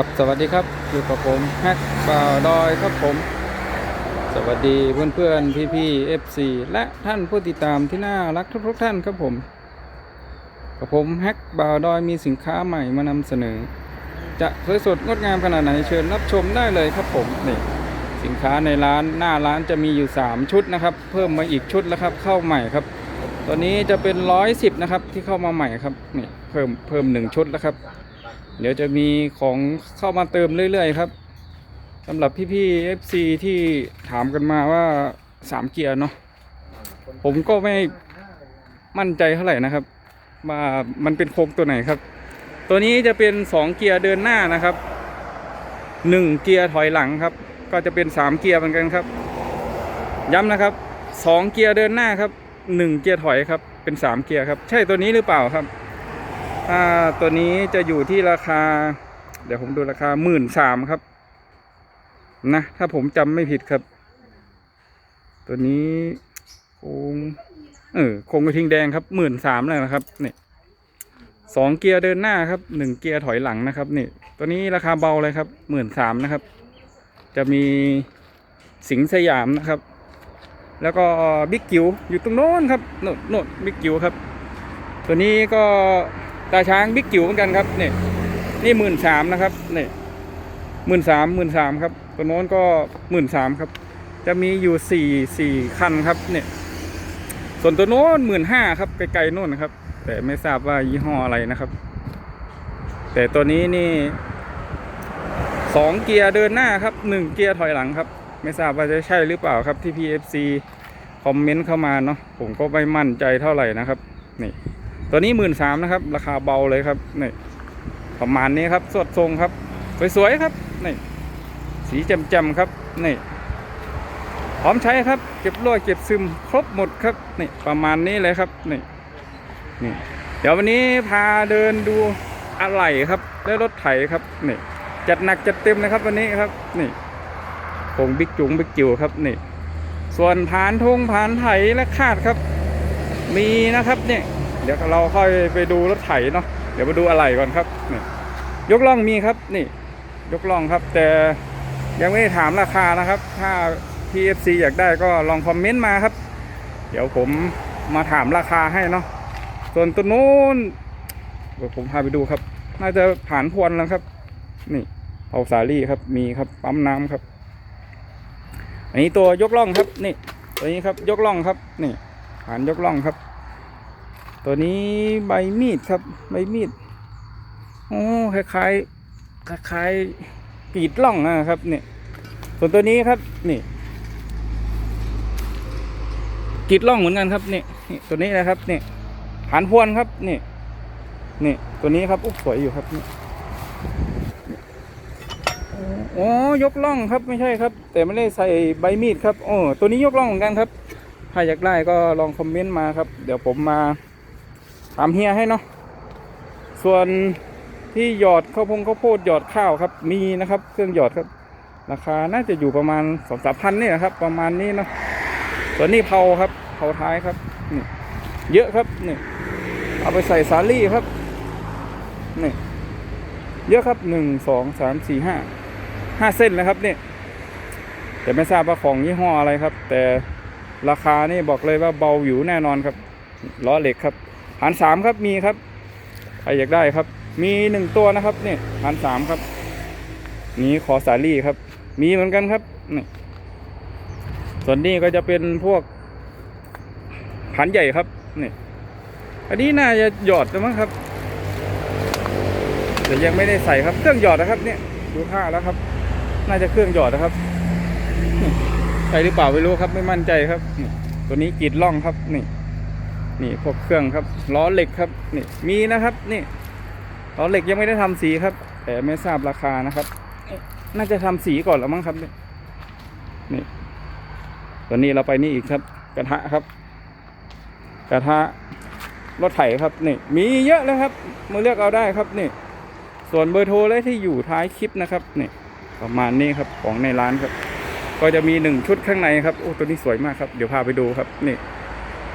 ครับสวัสดีครับอยู่กับผมแฮกบ่าวดอยครับผม สวัสดีเพื่อนเพื่อนพี่พี่เอฟซีและท่านผู้ติดตามที่น่ารักทุกทุกๆท่านครับผมกับผมแฮกบ่าวดอยมีสินค้าใหม่มานำเสนอ จะสวยสดงดงามขนาดไหนเชิญรับชมได้เลยครับผมนี่สินค้าในร้านหน้าร้านจะมีอยู่ 3 ชุดนะครับ เพิ่มมาอีกชุดแล้วครับ เข้าใหม่ครับ ตัวนี้จะเป็นร้อยสิบนะครับที่เข้ามาใหม่ครับนี่เพิ่มเพิ่มหนึ่งชุดแล้วครับ เดี๋ยวจะมีของเข้ามาเติมเรื่อยๆครับสำหรับพี่ๆ FC ที่ถามกันมาว่าสามเกียร์เนาะผมก็ไม่มั่นใจเท่าไหร่นะครับว่ามันเป็นโครงตัวไหนครับ ตัวนี้จะเป็นสองเกียร์เดินหน้านะครับหนึ่งเกียร์ถอยหลังครับ ก็จะเป็นสามเกียร์เหมือนกันครับ ย้ำนะครับสองเกียร์เดินหน้าครับหนึ่งเกียร์ถอยครับเป็นสามเกียร์ครับ ใช่ตัวนี้หรือเปล่าครับ อ่าตัวนี้จะอยู่ที่ราคา เดี๋ยวผมดูราคาหมื่นสามครับ นะ ถ้าผมจำไม่ผิดครับ ตัวนี้โคงเออโคงกระทิงแดงครับหมื่นสามเลยนะครับนี่สองเกียร์เดินหน้าครับหนึ่งเกียร์ถอยหลังนะครับนี่ตัวนี้ราคาเบาเลยครับหมื่นสามนะครับ จะมีสิงสยามนะครับ แล้วก็บิ๊กจิ๋วอยู่ตรงโน้นครับโน่นโน่นบิ๊กจิ๋วครับ ตัวนี้ก็ ตาช้างบิ๊กจิ๋วเหมือนกันครับนี่นี่หมื่นสามนะครับนี่หมื่นสามหมื่นสามครับตัวโน้นก็หมื่นสามครับ จะมีอยู่สี่สี่คันครับเนี่ยส่วนตัวโน้นหมื่นห้าครับไกลๆโน่นนะครับ แต่ไม่ทราบว่ายี่ห้ออะไรนะครับ แต่ตัวนี้นี่สองเกียร์เดินหน้าครับหนึ่งเกียร์ถอยหลังครับ ไม่ทราบว่าจะใช่หรือเปล่าครับที่ PFC คอมเมนต์เข้ามาเนาะผมก็ไม่มั่นใจเท่าไหร่นะครับ นี่ ตัวนี้หมื่นสามนะครับ ราคาเบาเลยครับนี่ประมาณนี้ครับ สดทรงครับ สวยๆครับนี่สีแจ่มๆครับนี่พร้อมใช้ครับ เก็บรอยเก็บซึมครบหมดครับนี่ประมาณนี้เลยครับนี่นี่เดี๋ยววันนี้พาเดินดูอะไหล่ครับและรถไถครับนี่จัดหนักจัดเต็มนะครับวันนี้ครับนี่คงบิ๊กจุงบิ๊กจิ๋วครับนี่ ส่วนผานทงผานไถและคาดครับ มีนะครับเนี่ย ดี๋ยวเราค่อยไปดูรถไถเนาะเดี๋ยวมาดูอะไรก่อนครับนี่ยกล่องมีครับนี่ ยกล่องครับ แต่ยังไม่ได้ถามราคานะครับ ถ้า PFC อยากได้ก็ลองคอมเมนต์มาครับ เดี๋ยวผมมาถามราคาให้เนาะส่วนตัวนู้นเดี๋ยวผมพาไปดูครับ น่าจะผ่านพวนแล้วครับ นี่เอาสาลี่ครับมีครับปั๊มน้ำครับ อันนี้ตัวยกล่องครับนี่ตัวนี้ครับยกล่องครับ นี่ผ่านยกล่องครับ ตัวนี้ใบมีดครับ ใบมีดโอ้คล้ายๆคล้ายๆกรีดล่องนะครับเนี่ยส่วนตัวนี้ครับนี่กรีดล่องเหมือนกันครับนี่นี่ตัวนี้นะครับนี่หานพวนครับนี่นี่ตัวนี้ครับอุ๊บสวยอยู่ครับนี่โอ้ยกล่องครับไม่ใช่ครับ แต่ไม่ได้ใส่ใบมีดครับโอ้ตัวนี้ยกล่องเหมือนกันครับ ถ้าอยากได้ก็ลองคอมเมนต์มาครับ เดี๋ยวผมมา ถามเฮียให้เนาะส่วนที่หยอดข้าวพงข้าวโพดหยอดข้าวครับ มีนะครับ เครื่องหยอดครับ ราคาน่าจะอยู่ประมาณสองสามพันนี่นะครับ ประมาณนี้เนาะส่วนนี้เผาครับเผาท้ายครับนี่เยอะครับนี่เอาไปใส่สาลี่ครับนี่เยอะครับหนึ่งสองสามสี่ห้าห้าเส้นนะครับนี่แต่ไม่ทราบว่าของยี่ห้ออะไรครับ แต่ราคานี่บอกเลยว่าเบาอยู่แน่นอนครับล้อเหล็กครับ หารสามครับมีครับใครอยากได้ครับ มีหนึ่งตัวนะครับนี่หารสามครับ นี้ขอสาลี่ครับ มีเหมือนกันครับนี่ส่วนนี้ก็จะเป็นพวกหันใหญ่ครับนี่อันนี้น่าจะหยอดนะมั้งครับแต่ยังไม่ได้ใส่ครับเครื่องหยอดนะครับเนี่ยดูท่าแล้วครับ น่าจะเครื่องหยอดนะครับใช่หรือเปล่าไม่รู้ครับ ไม่มั่นใจครับ ตัวนี้กรีดล่องครับนี่ นี่พวกเครื่องครับล้อเหล็กครับนี่มีนะครับนี่ล้อเหล็กยังไม่ได้ทำสีครับ แต่ไม่ทราบราคานะครับ น่าจะทำสีก่อนแล้วมั้งครับนี่นี่ตัวนี้เราไปนี่อีกครับ กระทะครับ กระทะรถไถครับนี่มีเยอะเลยครับมาเลือกเอาได้ครับนี่ส่วนเบอร์โทรและที่อยู่ท้ายคลิปนะครับนี่ประมาณนี้ครับของในร้านครับ ก็จะมีหนึ่งชุดข้างในครับโอ้ตัวนี้สวยมากครับ เดี๋ยวพาไปดูครับนี่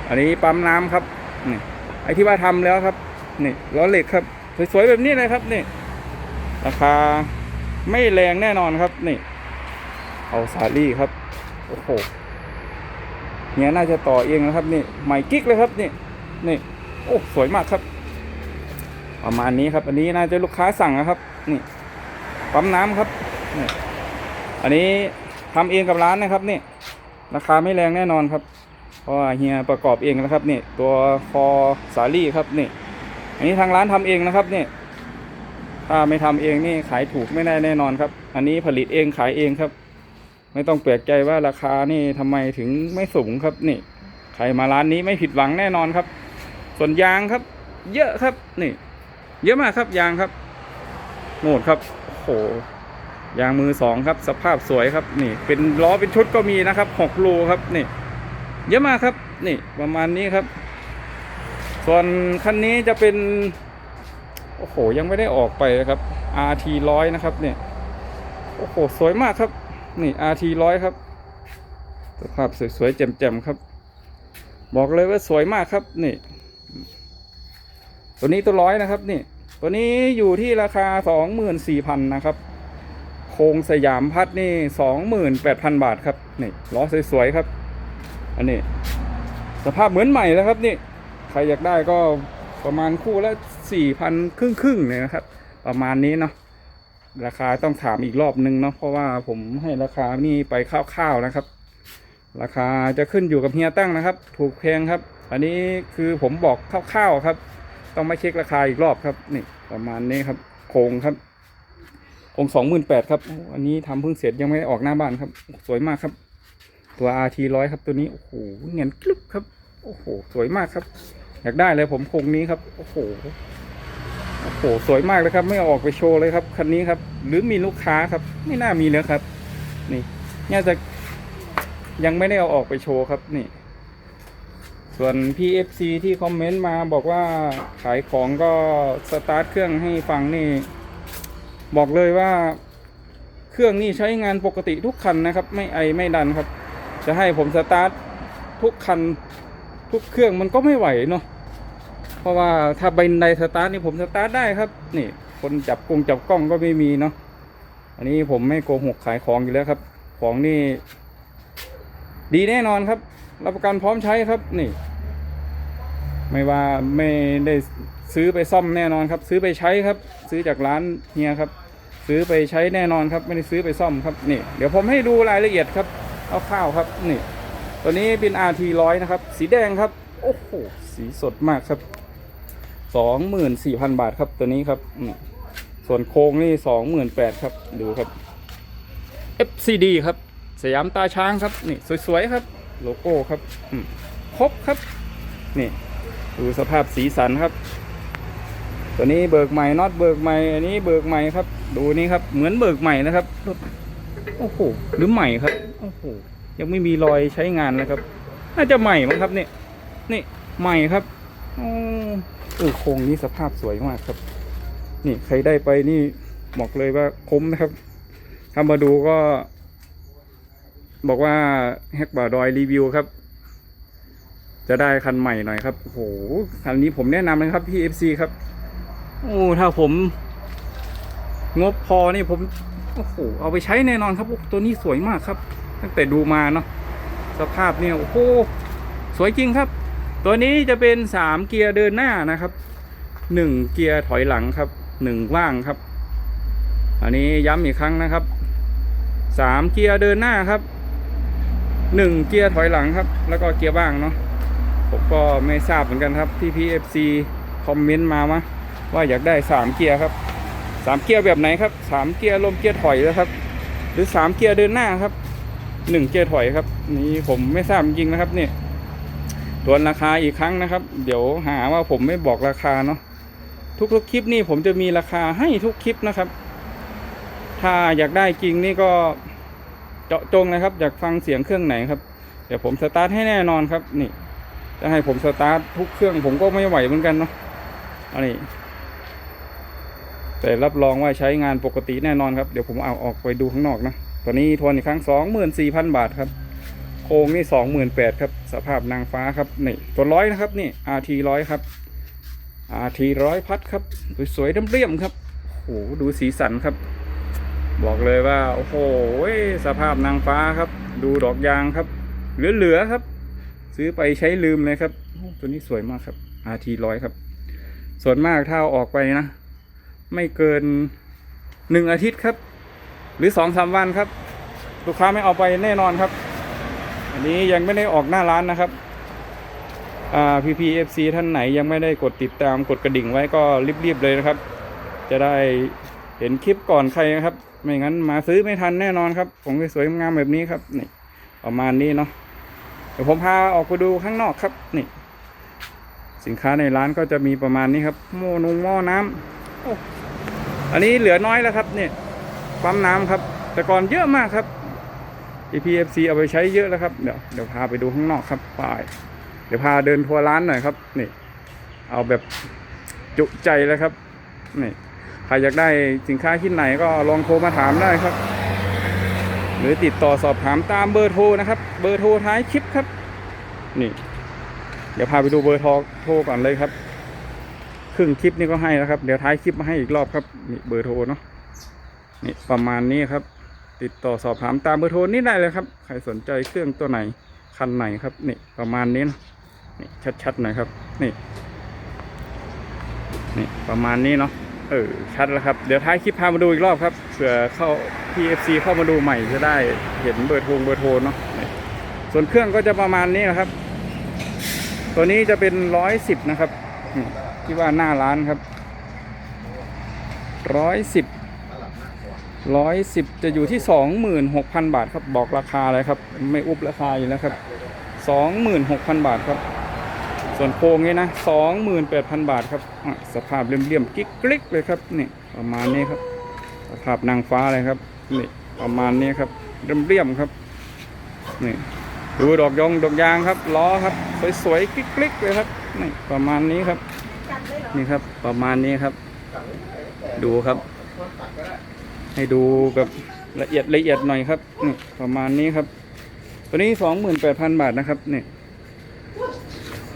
อันนี้ปั๊มน้ำครับนี่ไอที่ว่าทำแล้วครับนี่ล้อเหล็กครับสวยๆแบบนี้เลยครับนี่ราคาไม่แรงแน่นอนครับนี่ เอาสาลี่ครับโอ้โหเนี่ยน่าจะต่อเองนะครับนี่ใหม่กิ๊กเลยครับนี่นี่โอ้สวยมากครับประมาณนี้ครับ อันนี้น่าจะลูกค้าสั่งนะครับ นี่ปั๊มน้ำครับนี่อันนี้ทำเองกับร้านนะครับนี่ราคาไม่แรงแน่นอนครับ เพราะเฮียประกอบเองนะครับนี่ตัวคอสาลี่ครับนี่ อันนี้ทางร้านทำเองนะครับนี่ถ้าไม่ทำเองนี่ขายถูกไม่ได้แน่นอนครับ อันนี้ผลิตเองขายเองครับ ไม่ต้องแปลกใจว่าราคานี่ทำไมถึงไม่สูงครับนี่ ใครมาร้านนี้ไม่ผิดหวังแน่นอนครับ ส่วนยางครับ เยอะครับนี่ เยอะมากครับยางครับโหดครับโอ้โหยางมือสองครับ สภาพสวยครับ นี่ เป็นล้อเป็นชุดก็มีนะครับหกรูครับนี่ เยอะมากครับนี่ประมาณนี้ครับ ส่วนคันนี้จะเป็นโอ้โหยังไม่ได้ออกไปนะครับ RT ร้อยนะครับเนี่ยโอ้โหสวยมากครับ นี่ RT ร้อยครับสภาพสวยๆแจ่มๆครับ บอกเลยว่าสวยมากครับนี่ตัวนี้ตัวร้อยนะครับนี่ตัวนี้อยู่ที่ราคาสองหมื่นสี่พันนะครับ โครงสยามพัดนี่สองหมื่นแปดพันบาทครับนี่ล้อสวยๆครับ อันนี้ สภาพเหมือนใหม่แล้วครับนี่ใครอยากได้ก็ประมาณคู่ละสี่พันครึ่งครึ่งเลยนะครับ ประมาณนี้เนาะราคาต้องถามอีกรอบนึงเนาะเพราะว่าผมให้ราคานี่ไปคร่าวๆนะครับ ราคาจะขึ้นอยู่กับเฮียตั้งนะครับ ถูกแพงครับ อันนี้คือผมบอกคร่าวๆครับ ต้องมาเช็คราคาอีกรอบครับนี่ประมาณนี้ครับโครงครับโครงสองหมื่นแปดครับอ้อันนี้ทำเพิ่งเสร็จยังไม่ได้ออกหน้าบ้านครับ สวยมากครับ ตัว RT ร้อยครับตัวนี้ โอ้โหเงียนกลึบครับ โอ้โห สวยมากครับ อยากได้เลยผมคงนี้ครับ โอ้โห โอ้โห สวยมากเลยครับ ไม่อออกไปโชว์เลยครับ คันนี้ครับ หรือมีลูกค้าครับ ไม่น่ามีแล้วครับ นี่น่าจะยังไม่ได้เอาออกไปโชว์ครับ นี่ ส่วน PFC ที่คอมเมนต์มาบอกว่าขายของก็สตาร์ทเครื่องให้ฟังนี่ บอกเลยว่า เครื่องนี่ใช้งานปกติทุกคันนะครับ ไม่ไอไม่ดันครับ จะให้ผมสตาร์ททุกคันทุกเครื่องมันก็ไม่ไหวเนาะเพราะว่าถ้าใบในสตาร์ทนี่ผมสตาร์ทได้ครับ นี่ คนจับกงจับกล้องก็ไม่มีเนาะอันนี้ผมไม่โกหกขายของอยู่แล้วครับ ของนี่ ดีแน่นอนครับ รับประกันพร้อมใช้ครับนี่ ไม่ว่าไม่ได้ซื้อไปซ่อมแน่นอนครับ ซื้อไปใช้ครับ ซื้อจากร้านเฮียครับ ซื้อไปใช้แน่นอนครับ ไม่ได้ซื้อไปซ่อมครับนี่ เดี๋ยวผมให้ดูรายละเอียดครับ เอาข้าวครับนี่ตัวนี้เป็น RT ร้อยนะครับ สีแดงครับ โอ้โห สีสดมากครับสองหมื่นสี่พันบาทครับตัวนี้ครับส่วนโครงนี่สองหมื่นแปดครับ ดูครับ FCD ครับ สยามตาช้างครับ นี่สวยๆครับ โลโก้ครับครบครับ นี่ ดูสภาพสีสันครับ ตัวนี้เบิกใหม่น็อตเบิกใหม่ อันนี้เบิกใหม่ครับ ดูนี่ครับ เหมือนเบิกใหม่นะครับ โอ้โหหรือใหม่ครับโอ้โหยังไม่มีรอยใช้งานเลยครับ น่าจะใหม่มั้งครับเนี่ยนี่ใหม่ครับอ๋อเออโครงนี้สภาพสวยมากครับ นี่ใครได้ไปนี่บอกเลยว่าคุ้มนะครับถ้ามาดูก็ บอกว่าแฮกบ่าดอยรีวิวครับ จะได้คันใหม่หน่อยครับโอ้โหคันนี้ผมแนะนำเลยครับพี่ FC ครับโอ้ถ้าผม งบพอนี่ผม โอ้โหเอาไปใช้แน่นอนครับตัวนี้สวยมากครับ ตั้งแต่ดูมาเนาะสภาพเนี่ยโอ้โหสวยจริงครับ ตัวนี้จะเป็นสามเกียร์เดินหน้านะครับหนึ่งเกียร์ถอยหลังครับหนึ่งว่างครับ อันนี้ย้ำอีกครั้งนะครับสามเกียร์เดินหน้าครับหนึ่งเกียร์ถอยหลังครับ แล้วก็เกียร์ว่างเนาะผมก็ไม่ทราบเหมือนกันครับที่ PFC คอมเมนต์มามะว่าอยากได้สามเกียร์ครับ สามเกียร์แบบไหนครับสามเกียร์ลมเกียร์ถอยนะครับ หรือสามเกียร์เดินหน้าครับหนึ่งเกียร์ถอยครับ นี่ผมไม่ทราบจริงนะครับเนี่ยตัวนราคาอีกครั้งนะครับ เดี๋ยวหาว่าผมไม่บอกราคาเนาะทุกๆคลิปนี่ผมจะมีราคาให้ทุกคลิปนะครับ ถ้าอยากได้จริงนี่ก็เจาะจงนะครับ อยากฟังเสียงเครื่องไหนครับ เดี๋ยวผมสตาร์ทให้แน่นอนครับ นี่จะให้ผมสตาร์ททุกเครื่องผมก็ไม่ไหวเหมือนกันเนาะอันนี้ แต่รับรองว่าใช้งานปกติแน่นอนครับ เดี๋ยวผมเอาออกไปดูข้างนอกนะตัวนี้ทวนอีกครั้งสองหมื่นสี่พันบาทครับ โครงนี่สองหมื่นแปดครับ สภาพนางฟ้าครับ นี่ ตัวร้อยนะครับนี่ RT ร้อยครับ RT ร้อยพัดครับ สวยๆเรียมๆครับโอ้โหดูสีสันครับ บอกเลยว่า โอ้โหสภาพนางฟ้าครับ ดูดอกยางครับ เหลือๆครับ ซื้อไปใช้ลืมเลยครับ ตัวนี้สวยมากครับ RT ร้อยครับ ส่วนมากถ้าออกไปนะ ไม่เกินหนึ่งอาทิตย์ครับ หรือสองสามวันครับ ลูกค้าไม่เอาไปแน่นอนครับ อันนี้ยังไม่ได้ออกหน้าร้านนะครับอ่า PPFC ท่านไหนยังไม่ได้กดติดตามกดกระดิ่งไว้ก็รีบๆเลยนะครับ จะได้เห็นคลิปก่อนใครนะครับ ไม่งั้นมาซื้อไม่ทันแน่นอนครับผมสวยๆงามๆแบบนี้ครับนี่ประมาณนี้เนาะเดี๋ยวผมพาออกไปดูข้างนอกครับนี่ สินค้าในร้านก็จะมีประมาณนี้ครับหม้อนุงหม้อน้ำโอ้ อันนี้เหลือน้อยแล้วครับเนี่ยปั๊มน้ำครับ แต่ก่อนเยอะมากครับ EPFC เอาไปใช้เยอะแล้วครับ เดี๋ยวเดี๋ยวพาไปดูข้างนอกครับไป้ายเดี๋ยวพาเดินทัวร์ร้านหน่อยครับนี่ เอาแบบจุใจเลยครับนี่ใครอยากได้สินค้าที่ไหนก็ลองโทรมาถามได้ครับ หรือติดต่อสอบถามตามเบอร์โทรนะครับ เบอร์โทรท้ายคลิปครับ นี่ เดี๋ยวพาไปดูเบอร์โทรโทรก่อนเลยครับ ครึ่งคลิปนี่ก็ให้แล้วครับ เดี๋ยวท้ายคลิปมาให้อีกรอบครับนี่เบอร์โทรเนาะนี่ประมาณนี้ครับ ติดต่อสอบถามตามเบอร์โทรนี่ได้เลยครับ ใครสนใจเครื่องตัวไหนคันไหนครับนี่ประมาณนี้นะนี่ชัดๆหน่อยครับ นี่ นี่ประมาณนี้เนาะเออชัดแล้วครับ เดี๋ยวท้ายคลิปพามาดูอีกรอบครับเผื่อเข้า PFC เข้ามาดูใหม่จะได้เห็นเบอร์โทรเบอร์โทรเนาะส่วนเครื่องก็จะประมาณนี้นะครับ ตัวนี้จะเป็นร้อยสิบนะครับ ที่ว่าหน้าร้านครับร้อยสิบร้อยสิบจะอยู่ที่สองหมื่นหกพันบาทครับบอกราคาเลยครับ ไม่อุบราคาอยู่แล้วครับสองหมื่นหกพันบาทครับ ส่วนโครงนี่นะสองหมื่นแปดพันบาทครับอะสภาพเลี่ยมๆกิ๊กกลิกเลยครับนี่ประมาณนี้ครับสภาพนางฟ้าเลยครับนี่ประมาณนี้ครับเลี่ยมๆครับนี่ดูดอกยงดอกยางครับล้อครับ สวยๆกิ๊กกลิกเลยครับนี่ประมาณนี้ครับ นี่ครับ ประมาณนี้ครับ ดูครับ ให้ดูแบบละเอียดละเอียดหน่อยครับนี่ประมาณนี้ครับ ตัวนี้สองหมื่นแปดพันบาทนะครับนี่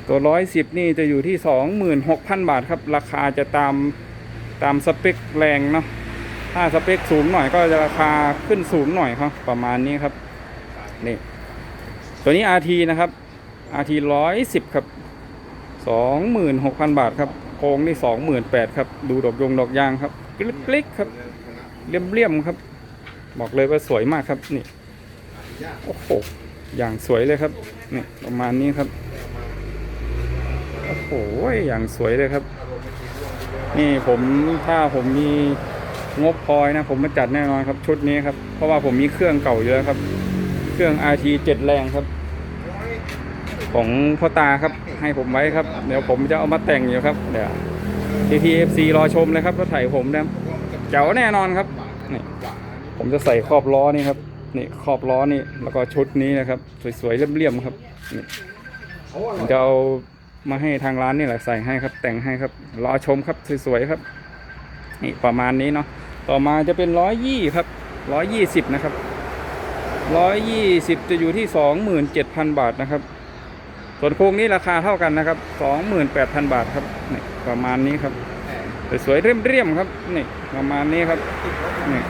ตัวร้อยสิบนี่จะอยู่ที่สองหมื่นหกพันบาทครับ ราคาจะตามตามสเปคแรงเนาะถ้าสเปคสูงหน่อยก็จะราคาขึ้นสูงหน่อยครับ ประมาณนี้ครับนี่ตัวนี้ RT นะครับ RT ร้อยสิบครับสองหมื่นหกพันบาทครับ โครงนี่สองหมื่นแปดครับ ดูดอกยงดอกยางครับกลิกๆครับเลี่ยมๆครับ บอกเลยว่าสวยมากครับนี่โอ้โหอย่างสวยเลยครับนี่ประมาณนี้ครับโอ้โหอย่างสวยเลยครับ นี่ผมถ้าผมมีงบพอยนะ ผมมาจัดแน่นอนครับชุดนี้ครับเพราะว่าผมมีเครื่องเก่าเยอะครับ เครื่อง RT 7แรงครับ ของพ่อตาครับให้ผมไว้ครับ เดี๋ยวผมจะเอามาแต่งอยู่ครับเดี๋ยว TTFC รอชมเลยครับรถไถผมนะเจ๋วแน่นอนครับนี่ผมจะใส่ครอบล้อนี่ครับนี่ครอบล้อนี่แล้วก็ชุดนี้นะครับ สวยๆเลี่ยมๆครับนี่ผมจะเอามาให้ทางร้านนี่แหละใส่ให้ครับ แต่งให้ครับ รอชมครับสวยๆครับนี่ประมาณนี้เนาะต่อมาจะเป็นร้อยยี่ครับร้อยยี่สิบนะครับร้อยยี่สิบจะอยู่ที่สองหมื่นเจ็ดพันบาทนะครับ ส่วนโครงนี้ราคาเท่ากันนะครับสองหมื่นแปดพันบาทครับนี่ประมาณนี้ครับ สวยๆเรียมๆครับนี่ประมาณนี้ครับนี่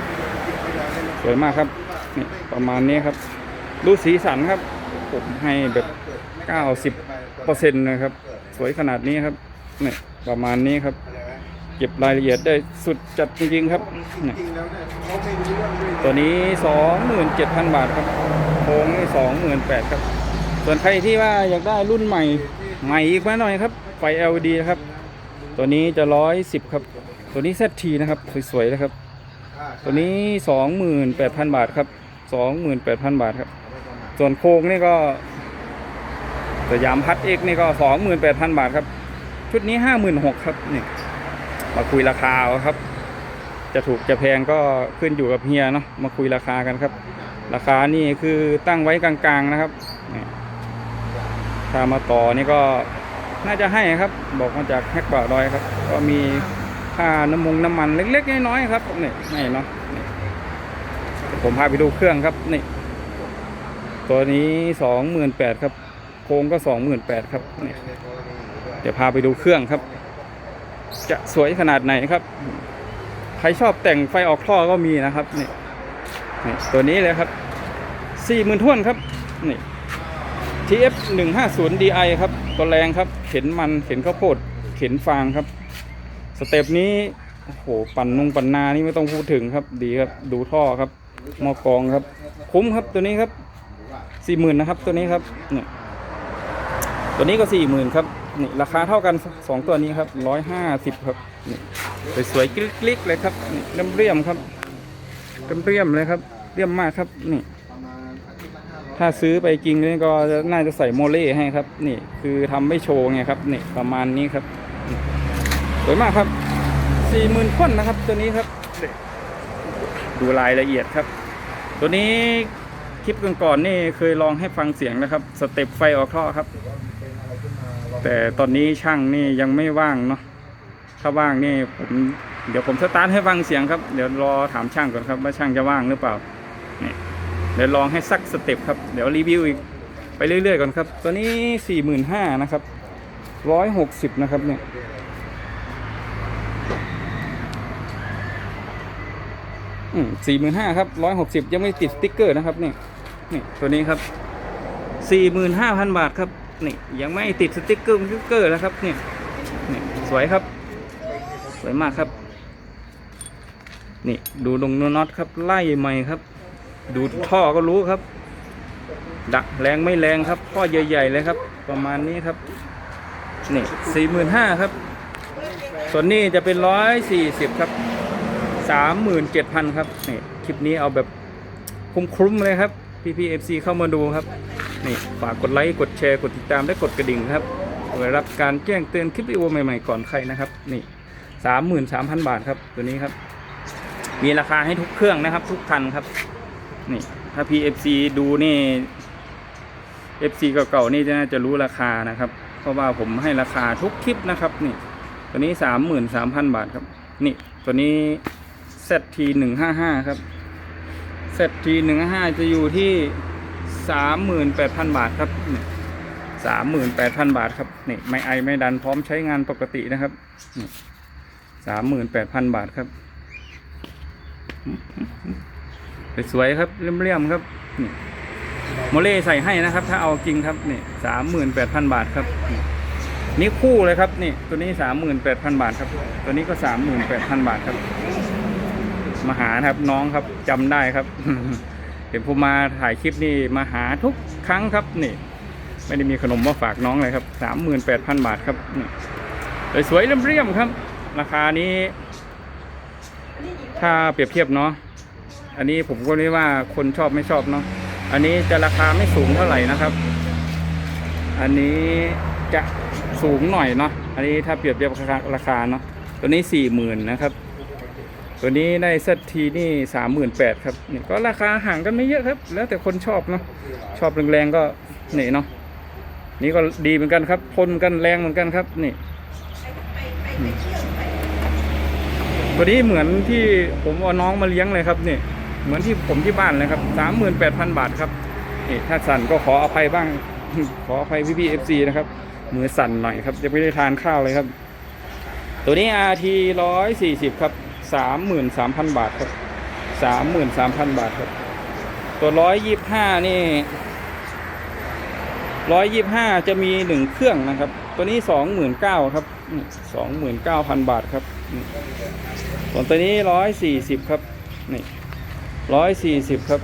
สวยมากครับนี่ประมาณนี้ครับ ดูสีสันครับ ผมให้แบบเก้าสิบเปอร์เซ็นต์นะครับ สวยขนาดนี้ครับนี่ประมาณนี้ครับ เก็บรายละเอียดได้สุดจัดจริงๆครับนี่ตัวนี้สองหมื่นเจ็ดพันบาทครับโค้งนี่สองหมื่นแปดครับ ส่วนใครที่ว่าอยากได้รุ่นใหม่ใหม่อีกมาหน่อยครับ ไฟ LED นะครับ ตัวนี้จะร้อยสิบครับ ตัวนี้ ZT นะครับ สวยๆนะครับ ตัวนี้สองหมื่นแปดพันบาทครับสองหมื่นแปดพันบาทครับ ส่วนโค้งนี่ก็สยามพัดเอกนี่ก็สองหมื่นแปดพันบาทครับ ชุดนี้ห้าหมื่นหกครับนี่มาคุยราคาเอาครับ จะถูกจะแพงก็ขึ้นอยู่กับเฮียเนาะมาคุยราคากันครับ ราคานี่คือตั้งไว้กลางๆนะครับ ถ้ามาต่อนี่ก็น่าจะให้ครับ บอกมาจากแฮกบ่าดอยครับ ก็มีค่าน้ำมงน้ำมันเล็กๆน้อยๆครับนี่ให้เนาะผมพาไปดูเครื่องครับนี่ ตัวนี้สองหมื่นแปดครับโครงก็สองหมื่นแปดครับนี่เดี๋ยวพาไปดูเครื่องครับ จะสวยขนาดไหนครับ ใครชอบแต่งไฟออกท่อก็มีนะครับนี่นี่ตัวนี้เลยครับสี่หมื่นท่วนครับนี่ TF 1 5 0 DI ครับ ตัวแรงครับ เข็นมัน เข็นข้าวโพด เข็นฟางครับ สเต็ปนี้ โอ้โห ปั่นนุงปั่นนา นี่ไม่ต้องพูดถึงครับ ดีครับ ดูท่อครับ หมอกองครับ คุ้มครับตัวนี้ครับสี่หมื่นนะครับ ตัวนี้ครับเนี่ยตัวนี้ก็สี่หมื่นครับนี่ราคาเท่ากันสองตัวนี้ครับร้อยห้าสิบครับนี่สวยๆกลิกๆเลยครับนี่เรียมครับเรียมๆเลยครับ เรียมมากครับนี่ ถ้าซื้อไปจริงนี่ก็น่าจะใส่โมเล่ให้ครับ นี่คือทำไม่โชว์ไงครับนี่ประมาณนี้ครับสวยมากครับสี่หมื่นคนนะครับ ตัวนี้ครับ ดูรายละเอียดครับ ตัวนี้คลิปก่อนๆนี่เคยลองให้ฟังเสียงนะครับ สเต็ปไฟออกท่อครับ แต่ตอนนี้ช่างนี่ยังไม่ว่างเนาะถ้าว่างนี่ผมเดี๋ยวผมสตาร์ทให้ฟังเสียงครับ เดี๋ยวรอถามช่างก่อนครับว่าช่างจะว่างหรือเปล่า เดี๋ยวลองให้สักสเต็ปครับ เดี๋ยวรีวิวอีกไปเรื่อยๆก่อนครับ ตัวนี้สี่หมื่นห้านะครับร้อยหกสิบนะครับเนี่ยอืมสี่หมื่นห้าครับร้อยหกสิบยังไม่ติดสติ๊กเกอร์นะครับนี่นี่ตัวนี้ครับสี่หมื่นห้าพันบาทครับนี่ยังไม่ติดสติ๊กเกอร์สติ๊กเกอร์นะครับนี่นี่สวยครับ สวยมากครับ นี่ดูลงน็อตครับไล่ใหม่ครับ ดูท่อก็รู้ครับ ดักแรงไม่แรงครับท่อใหญ่ ๆ เลยครับ ประมาณนี้ครับนี่สี่หมื่นห้าครับ ส่วนนี้จะเป็นร้อยสี่สิบครับสามหมื่นเจ็ดพันครับนี่คลิปนี้เอาแบบคุ้มๆเลยครับพี่พีเอฟซีเข้ามาดูครับนี่ฝากกดไลค์กดแชร์กดติดตามและกดกระดิ่งครับเพื่อรับการแจ้งเตือนคลิปวิดีโอใหม่ๆก่อนใครนะครับ นี่สามหมื่นสามพันบาทครับตัวนี้ครับ มีราคาให้ทุกเครื่องนะครับ ทุกคันครับ นี่ถ้า PFC ดูนี่ FC เก่าๆนี่จะน่าจะรู้ราคานะครับ เพราะว่าผมให้ราคาทุกคลิปนะครับนี่ ตัวนี้สามหมื่นสามพันบาทครับ นี่ตัวนี้ ZT หนึ่งห้าห้าครับ ZT หนึ่งห้าจะอยู่ที่สามหมื่นแปดพันบาทครับนี่สามหมื่นแปดพันบาทครับนี่ไม่ไอไม่ดันพร้อมใช้งานปกตินะครับนี่สามหมื่นแปดพันบาทครับ สวยครับเลี่ยมๆครับนี่โมเล่ใส่ให้นะครับ ถ้าเอาจริงครับนี่สามหมื่นแปดพันบาทครับนี่คู่เลยครับนี่ตัวนี้สามหมื่นแปดพันบาทครับ ตัวนี้ก็สามหมื่นแปดพันบาทครับ มาหาครับน้องครับจำได้ครับ เห็นผมมาถ่ายคลิปนี่มาหาทุกครั้งครับนี่ ไม่ได้มีขนมมาฝากน้องเลยครับสามหมื่นแปดพันบาทครับนี่สวยๆเลี่ยมๆครับ ราคานี้ ถ้าเปรียบเทียบเนาะ อันนี้ผมก็ไม่ว่าคนชอบไม่ชอบเนาะอันนี้จะราคาไม่สูงเท่าไหร่นะครับ อันนี้จะสูงหน่อยเนาะอันนี้ถ้าเปรียบเทียบราคาราคาเนาะตัวนี้สี่หมื่นนะครับ ตัวนี้ได้เซตทีนี่สามหมื่นแปดครับนี่ก็ราคาห่างกันไม่เยอะครับ แล้วแต่คนชอบเนาะชอบแรงๆก็นี่เนาะนี่ก็ดีเหมือนกันครับทนเหมือนกันแรงเหมือนกันครับนี่ตัวนี้เหมือนที่ผมเอาน้องมาเลี้ยงเลยครับนี่ เหมือนที่ผมที่บ้านเลยครับสามหมื่นแปดพันบาทครับนี่ถ้าสั่นก็ขออภัยบ้าง ขออภัยพี่พี่เอฟซีนะครับ มือสั่นหน่อยครับจะไม่ได้ทานข้าวเลยครับ ตัวนี้ RT ร้อยสี่สิบครับสามหมื่นสามพันบาทครับสามหมื่นสามพันบาทครับ ตัวร้อยยี่ห้านี่ร้อยยี่ห้าจะมีหนึ่งเครื่องนะครับ ตัวนี้สองหมื่นเก้าครับสองหมื่นเก้าพันบาทครับส่วนตัวนี้ร้อยสี่สิบครับนี่ ร้อยสี่สิบครับ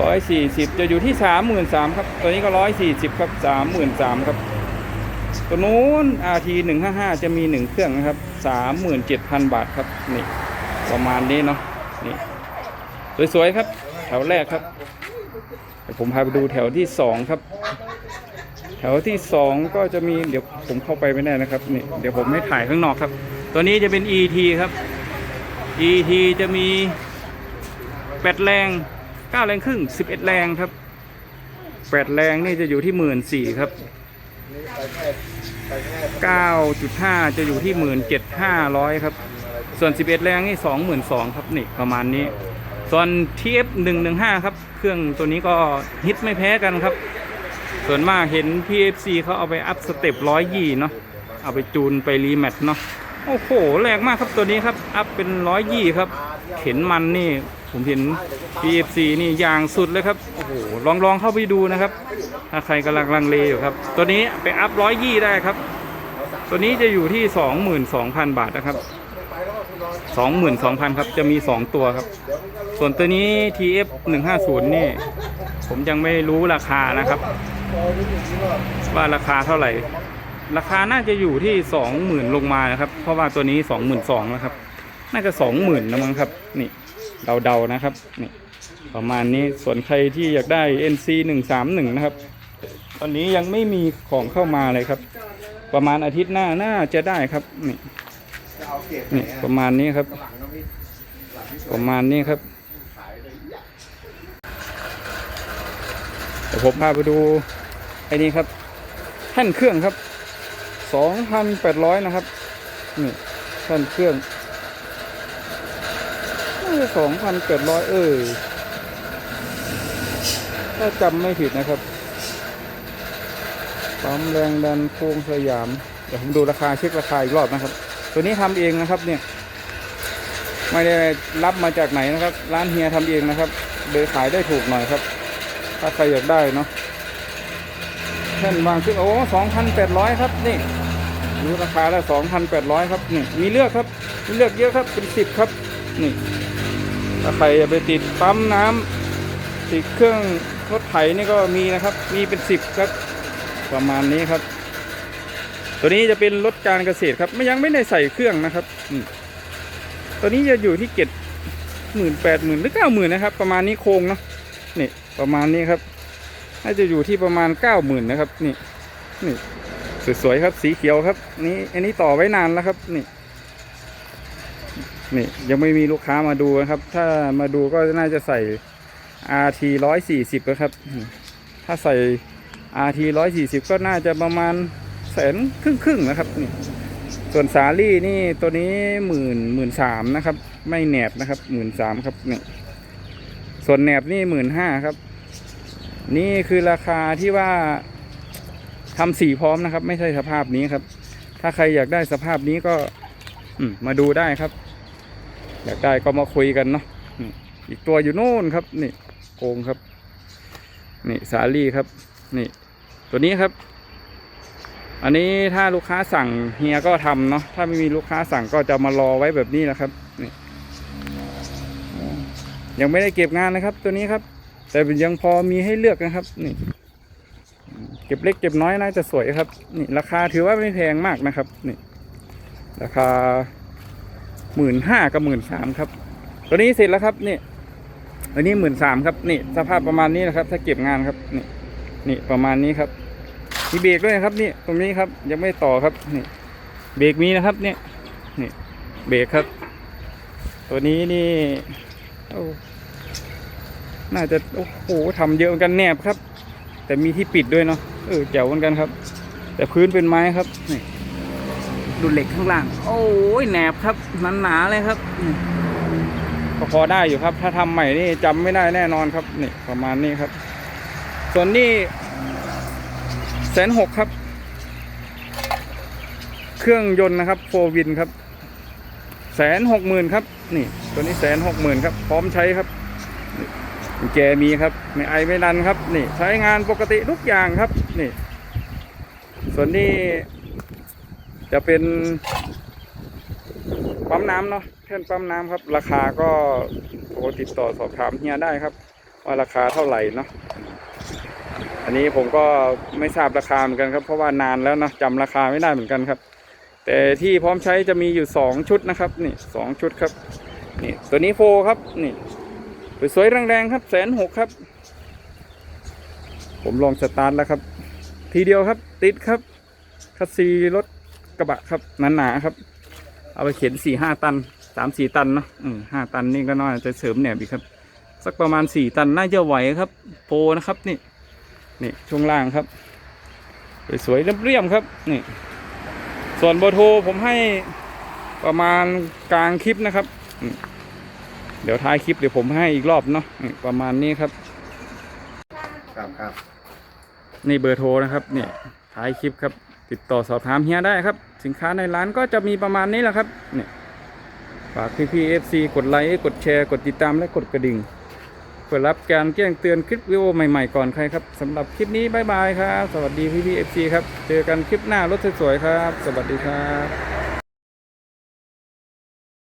ร้อยสี่สิบจะอยู่ที่สามหมื่นสามครับ ตัวนี้ก็ร้อยสี่สิบครับสามหมื่นสามครับ ตัวนู้น RT หนึ่งห้าห้าจะมีหนึ่งเครื่องนะครับสามหมื่นเจ็ดพันบาทครับ นี่ ประมาณนี้เนาะ นี่ สวยๆครับ แถวแรกครับ ผมพาไปดูแถวที่สองครับ แถวที่สองก็จะมี เดี๋ยวผมเข้าไปไม่ได้นะครับ นี่ เดี๋ยวผมให้ถ่ายข้างนอกครับ ตัวนี้จะเป็น ET ครับ ET จะมีแปดแรงเก้าแรงครึ่งสิบเอ็ดแรงครับแปดแรงนี่จะอยู่ที่หมื่นสี่ครับเก้าจุดห้าจะอยู่ที่หมื่นเจ็ดห้าร้อยครับ ส่วนสิบเอ็ดแรงนี่สองหมื่นสองครับนี่ประมาณนี้ ส่วน TF หนึ่งหนึ่งห้าครับ เครื่องตัวนี้ก็ฮิตไม่แพ้กันครับ ส่วนมากเห็น PFC เขาเอาไปอัพสเต็ปร้อยยี่เนาะเอาไปจูนไปรีแมทเนาะ โอ้โหแรงมากครับตัวนี้ครับ อัพเป็นร้อยยี่ครับ เห็นมันนี่ ผมเห็น PFC นี่อย่างสุดเลยครับ โอ้โห ลองลองเข้าไปดูนะครับ ถ้าใครกำลังลังเลอยู่ครับ ตัวนี้ไปอัพร้อยยี่ได้ครับ ตัวนี้จะอยู่ที่สองหมื่นสองพันบาทนะครับสองหมื่นสองพันครับ จะมีสองตัวครับ ส่วนตัวนี้ TF หนึ่งห้าศูนย์นี่ ผมยังไม่รู้ราคานะครับ ว่าราคาเท่าไหร่ ราคาน่าจะอยู่ที่สองหมื่นลงมานะครับ เพราะว่าตัวนี้สองหมื่นสองนะครับ น่าจะสองหมื่นนะมั้งครับ นี่เดาๆนะครับ นี่ ประมาณนี้ ส่วนใครที่อยากได้ NC หนึ่งสามหนึ่งนะครับ ตอนนี้ยังไม่มีของเข้ามาเลยครับ ประมาณอาทิตย์หน้าน่าจะได้ครับ นี่ นี่ประมาณนี้ครับ ประมาณนี้ครับเดี๋ยวผมพาไปดูไอ้นี่ครับแท่นเครื่องครับ สองพันแปดร้อยนะครับ นี่แท่นเครื่องสองพันแปดร้อยเออถ้าจำไม่ผิดนะครับปั๊มแรงดันโค้งสยาม เดี๋ยวผมดูราคาเช็คราคาอีกรอบนะครับ ตัวนี้ทำเองนะครับเนี่ย ไม่ได้รับมาจากไหนนะครับ ร้านเฮียทำเองนะครับเลยขายได้ถูกหน่อยครับ ถ้าใครอยากได้เนาะแท่นวางซึ่งโอ้สองพันแปดร้อยครับนี่ รู้ราคาแล้วสองพันแปดร้อยครับนี่มีเลือกครับมีเลือกเยอะครับเป็นสิบครับนี่ถ้าใครจะไปติดปั๊มน้ำติดเครื่องรถไถนี่ก็มีนะครับ มีเป็นสิบครับประมาณนี้ครับ ตัวนี้จะเป็นรถการเกษตรครับไม่ยังไม่ได้ใส่เครื่องนะครับตัวนี้จะอยู่ที่เจ็ดหมื่นแปดหมื่นหรือเก้าหมื่นนะครับ ประมาณนี้โครงเนาะนี่ประมาณนี้ครับน่าจะอยู่ที่ประมาณเก้าหมื่นนะครับ นี่นี่ สวยๆครับ สีเขียวครับ นี่อันนี้ต่อไว้นานแล้วครับ นี่ นี่ยังไม่มีลูกค้ามาดูนะครับ ถ้ามาดูก็น่าจะใส่ RT ร้อยสี่สิบนะครับ ถ้าใส่ RT ร้อยสี่สิบก็น่าจะประมาณแสนครึ่งครึ่งๆนะครับนี่ส่วนสาลี่นี่ตัวนี้หมื่นหมื่นสามนะครับ ไม่แหนบนะครับหมื่นสามครับนี่ส่วนแหนบนี่หมื่นห้าครับ นี่คือราคาที่ว่า ทำสีพร้อมนะครับ ไม่ใช่สภาพนี้ครับ ถ้าใครอยากได้สภาพนี้ก็มาดูได้ครับ อยากได้ก็มาคุยกันเนาะอีกตัวอยู่โน่นครับ นี่โกงครับ นี่สาลี่ครับ นี่ ตัวนี้ครับ อันนี้ถ้าลูกค้าสั่งเฮียก็ทำเนาะถ้าไม่มีลูกค้าสั่งก็จะมารอไว้แบบนี้นะครับนี่ยังไม่ได้เก็บงานนะครับ ตัวนี้ครับ แต่ยังพอมีให้เลือกนะครับ นี่ ก็บเล็กเก็บน้อยน่าจะสวยครับนี่ราคาถือว่าไม่แพงมากนะครับนี่ราคาหมื่นห้ากับหมื่นสามครับ ตัวนี้เสร็จแล้วครับนี่อันนี้หมื่นสามครับนี่สภาพประมาณนี้นะครับ ถ้าเก็บงานครับนี่นี่ประมาณนี้ครับมีเบรกด้วยครับนี่ตรงนี้ครับยังไม่ต่อครับนี่เบรกมีนะครับเนี่ยนี่เบรกครับ ตัวนี้นี่โอ้น่าจะโอ้โหทำเยอะเหมือนกันแนบครับ แต่มีที่ปิดด้วยเนาะเออเจ๋วเหมือนกันครับ แต่พื้นเป็นไม้ครับนี่ดูเหล็กข้างล่าง โอ้ยแหนบครับหนาๆเลยครับก็พอได้อยู่ครับ ถ้าทำใหม่นี่จำไม่ได้แน่นอนครับนี่ประมาณนี้ครับ ส่วนนี้แสนหกครับ เครื่องยนต์นะครับโฟวินครับแสนหกหมื่นครับ นี่ ตัวนี้แสนหกหมื่นครับ พร้อมใช้ครับ กุญแจมีครับ ไม่ไอไม่ดันครับ นี่ใช้งานปกติทุกอย่างครับนี่ ส่วนนี้จะเป็นปั๊มน้ำเนาะแท่นปั๊มน้ำครับ ราคาก็โทรติดต่อสอบถามเฮียได้ครับ ว่าราคาเท่าไหร่เนาะอันนี้ผมก็ไม่ทราบราคาเหมือนกันครับ เพราะว่านานแล้วนะจำราคาไม่ได้เหมือนกันครับ แต่ที่พร้อมใช้จะมีอยู่สองชุดนะครับ นี่สองชุดครับ นี่ตัวนี้โฟครับนี่ สวยๆแรงๆครับแสนหกครับ ผมลองสตาร์ทแล้วครับ ทีเดียวครับ ติดครับคัสซีรถกระบะครับหนาๆครับ เอาไปเข็นสี่ห้าตันสามสี่ตันเนาะห้าตันนี่ก็น่าจะเสริมแหนบอีกครับ สักประมาณสี่ตันน่าจะไหวครับโฟนะครับนี่นี่ช่วงล่างครับ สวยๆเรียบๆครับนี่ส่วนเบอร์โทรผมให้ประมาณกลางคลิปนะครับ เดี๋ยวท้ายคลิปเดี๋ยวผมให้อีกรอบเนาะอืมประมาณนี้ครับ ครับครับนี่เบอร์โทรนะครับเนี่ยท้ายคลิปครับ ติดต่อสอบถามเฮียได้ครับ สินค้าในร้านก็จะมีประมาณนี้แหละครับเนี่ยฝากพี่พี่เอฟซีกดไลค์กดแชร์กดติดตามและกดกระดิ่งเพื่อรับการแจ้งเตือนคลิปวิดีโอใหม่ๆก่อนใครครับสำหรับคลิปนี้บายบายครับ สวัสดีพี่พี่เอฟซีครับ เจอกันคลิปหน้ารถสวยๆครับ สวัสดีครับ